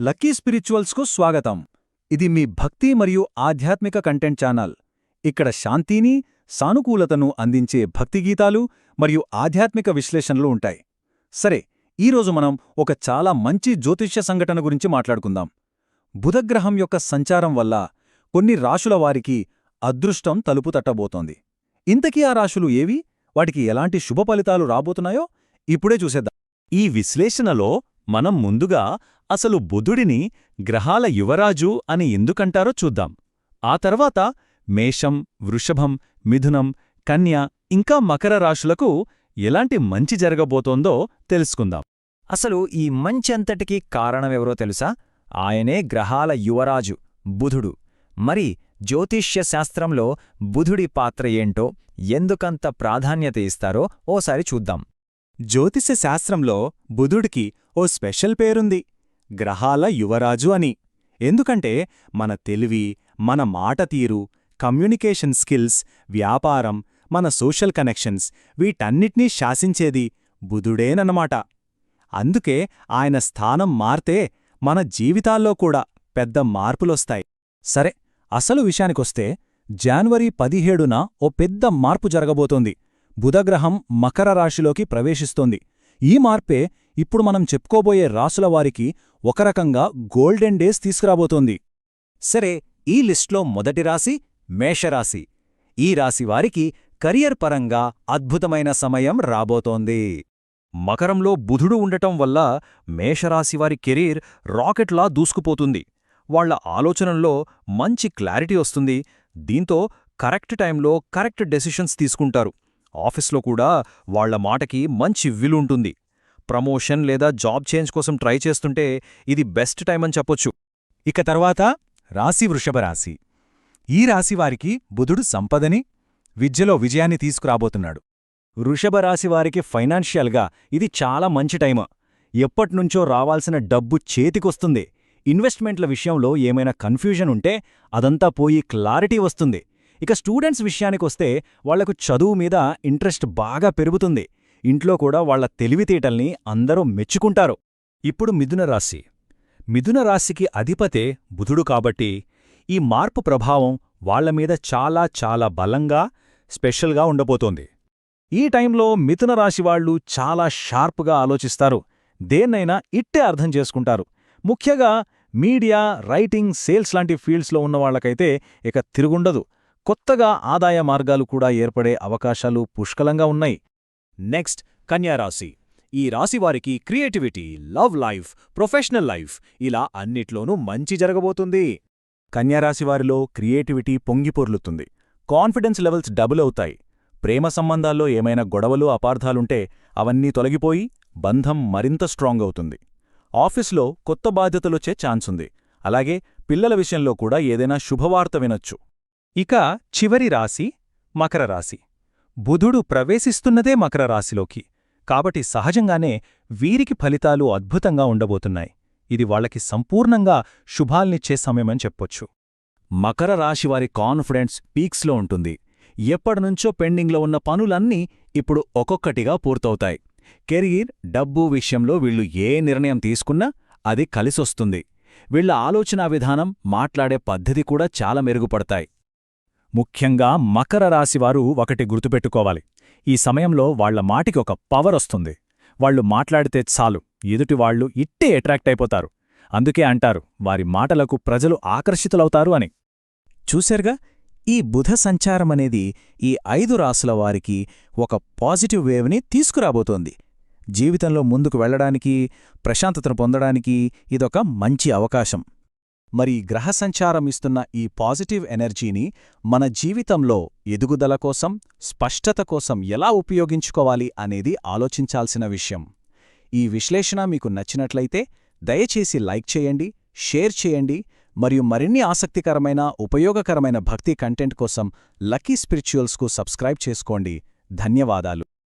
Lucky స్పిరిచువల్స్కు స్వాగతం. ఇది మీ భక్తి మరియు ఆధ్యాత్మిక కంటెంట్ ఛానల్. ఇక్కడ శాంతిని సానుకూలతను అందించే భక్తి గీతాలు మరియు ఆధ్యాత్మిక విశ్లేషణలు ఉంటాయి. సరే ఈరోజు మనం ఒక చాలా మంచి జ్యోతిష్య సంఘటన గురించి మాట్లాడుకుందాం. బుధగ్రహం యొక్క సంచారం వల్ల కొన్ని రాశుల వారికి అదృష్టం తలుపు తట్టబోతోంది. ఇంతకీ ఆ రాశులు ఏవి? వాటికి ఎలాంటి శుభ ఫలితాలు రాబోతున్నాయో ఇప్పుడే చూసేద్దాం. ఈ విశ్లేషణలో మనం ముందుగా అసలు బుధుడిని గ్రహాల యువరాజు అని ఎందుకంటారో చూద్దాం. ఆ తర్వాత మేషం వృషభం మిథునం కన్య ఇంకా మకర రాశులకు ఎలాంటి మంచి జరగబోతోందో తెలుసుకుందాం. అసలు ఈ మంచంతటికీ కారణమెవరో తెలుసా? ఆయనే గ్రహాల యువరాజు బుధుడు. మరి జ్యోతిష్య శాస్త్రంలో బుధుడి పాత్ర ఏంటో ఎందుకంత ప్రాధాన్యత ఇస్తారో ఓసారి చూద్దాం. జ్యోతిష శాస్త్రంలో బుధుడికి ఓ స్పెషల్ పేరుంది. గ్రహాల యువరాజు అని. ఎందుకంటే మన తెలివి మన మాట తీరు కమ్యూనికేషన్ స్కిల్స్ వ్యాపారం మన సోషల్ కనెక్షన్స్ వీటన్నిటినీ శాసించేది బుధుడేనన్నమాట. అందుకే ఆయన స్థానం మారితే మన జీవితాల్లో కూడా పెద్ద మార్పులొస్తాయి. సరే అసలు విషయానికొస్తే జాన్వరి పదిహేడున ఓ పెద్ద మార్పు జరగబోతోంది. బుధగ్రహం మకర రాశిలోకి ప్రవేశిస్తోంది. ఈ మార్పే ఇప్పుడు మనం చెప్పుకోబోయే రాసుల వారికి ఒక రకంగా గోల్డెన్ డేస్ తీసుకురాబోతోంది. సరే ఈ లిస్ట్లో మొదటి రాశి మేషరాశి. ఈ రాశి వారికి కెరియర్ పరంగా అద్భుతమైన సమయం రాబోతోంది. మకరంలో బుధుడు ఉండటం వల్ల మేషరాశివారి కెరీర్ రాకెట్లా దూసుకుపోతుంది. వాళ్ళ ఆలోచనల్లో మంచి క్లారిటీ వస్తుంది. దీంతో కరెక్ట్ టైంలో కరెక్ట్ డెసిషన్స్ తీసుకుంటారు. ఆఫీస్లో కూడా వాళ్ళ మాటకి మంచి విలుంటుంది. ప్రమోషన్ లేదా జాబ్ చేంజ్ కోసం ట్రై చేస్తుంటే ఇది బెస్ట్ టైం అని చెప్పొచ్చు. ఇక తర్వాత రాశి వృషభరాశి ఈ రాశివారికి బుధుడు సంపదని విద్యలో విజయాన్ని తీసుకురాబోతున్నాడు. వృషభరాశివారికి ఫైనాన్షియల్గా ఇది చాలా మంచి టైమ్. ఎప్పట్నుంచో రావాల్సిన డబ్బు చేతికొస్తుంది. ఇన్వెస్ట్మెంట్ల విషయంలో ఏమైనా కన్ఫ్యూజన్ ఉంటే అదంతా పోయి క్లారిటీ వస్తుంది. ఇక స్టూడెంట్స్ విషయానికొస్తే వాళ్ళకు చదువు మీద ఇంట్రెస్ట్ బాగా పెరుగుతుంది. ఇంట్లో కూడా వాళ్ళ తెలివితేటల్ని అందరూ మెచ్చుకుంటారు. ఇప్పుడు మిథున రాశి. మిథున రాశికి అధిపతే బుధుడు కాబట్టి ఈ మార్పు ప్రభావం వాళ్ళ మీద చాలా చాలా బలంగా స్పెషల్గా ఉండబోతోంది. ఈ టైంలో మిథున రాశివాళ్ళు చాలా షార్ప్గా ఆలోచిస్తారు. దేన్నైనా ఇట్టే అర్థం చేసుకుంటారు. ముఖ్యంగా మీడియా రైటింగ్ సేల్స్ లాంటి ఫీల్డ్స్లో ఉన్నవాళ్ళకైతే ఇక తిరుగుండదు. కొత్తగా ఆదాయ మార్గాలు కూడా ఏర్పడే అవకాశాలు పుష్కలంగా ఉన్నాయి. నెక్స్ట్ కన్యారాశి ఈ రాశివారికి creativity love life professional life ఇలా అన్నిట్లోనూ మంచి జరగబోతుంది. కన్యారాశివారిలో క్రియేటివిటీ పొంగిపొర్లుతుంది. కాన్ఫిడెన్స్ లెవెల్స్ డబుల్ అవుతాయి. ప్రేమ సంబంధాల్లో ఏమైనా గొడవలు అపార్థాలుంటే అవన్నీ తొలగిపోయి బంధం మరింత స్ట్రాంగ్ అవుతుంది. ఆఫీస్లో కొత్త బాధ్యతలొచ్చే ఛాన్సుంది. అలాగే పిల్లల విషయంలో కూడా ఏదైనా శుభవార్త వినొచ్చు. ఇక చివరి రాశి మకర రాశి. బుధుడు ప్రవేశిస్తున్నదే మకర రాశిలోకి. కాబట్టి సహజంగానే వీరికి ఫలితాలు అద్భుతంగా ఉండబోతున్నాయి. ఇది వాళ్ళకి సంపూర్ణంగా శుభాల్నిచ్చే సమయమని చెప్పొచ్చు. మకర రాశివారి కాన్ఫిడెన్స్ పీక్స్లో ఉంటుంది. ఎప్పటినుంచో పెండింగ్లో ఉన్న పనులన్నీ ఇప్పుడు ఒక్కొక్కటిగా పూర్తవుతాయి. కెరీర్ డబ్బు విషయంలో వీళ్ళు ఏ నిర్ణయం తీసుకున్నా అది కలిసొస్తుంది. వీళ్ళ ఆలోచనా విధానం మాట్లాడే పద్ధతి కూడా చాలా మెరుగుపడతాయి. ముఖ్యంగా మకర రాశివారు ఒకటి గుర్తుపెట్టుకోవాలి. ఈ సమయంలో వాళ్ళ మాటికి ఒక పవర్ వస్తుంది. వాళ్ళు మాట్లాడితే చాలు. ఎదుటివాళ్ళు ఇట్టే అట్రాక్ట్ అయిపోతారు. అందుకే అంటారు వారి మాటలకు ప్రజలు ఆకర్షితులవుతారు అని. చూశారుగా? ఈ బుధ సంచారమనేది ఈ ఐదు రాసుల వారికి ఒక పాజిటివ్ వేవ్ని తీసుకురాబోతోంది. జీవితంలో ముందుకు వెళ్ళడానికి ప్రశాంతతను పొందడానికి ఇదొక మంచి అవకాశం. మరి గ్రహ సంచారం ఇస్తున్న ఈ పాజిటివ్ ఎనర్జీని మన జీవితంలో ఎదుగుదల కోసం స్పష్టత కోసం ఎలా ఉపయోగించుకోవాలి అనేది ఆలోచించాల్సిన విషయం. ఈ విశ్లేషణ మీకు నచ్చినట్లయితే దయచేసి లైక్ చేయండి షేర్ చేయండి మరియు మరిన్ని ఆసక్తికరమైన ఉపయోగకరమైన భక్తి కంటెంట్ కోసం లక్కీ స్పిరిచువల్స్కు సబ్స్క్రైబ్ చేసుకోండి. ధన్యవాదాలు.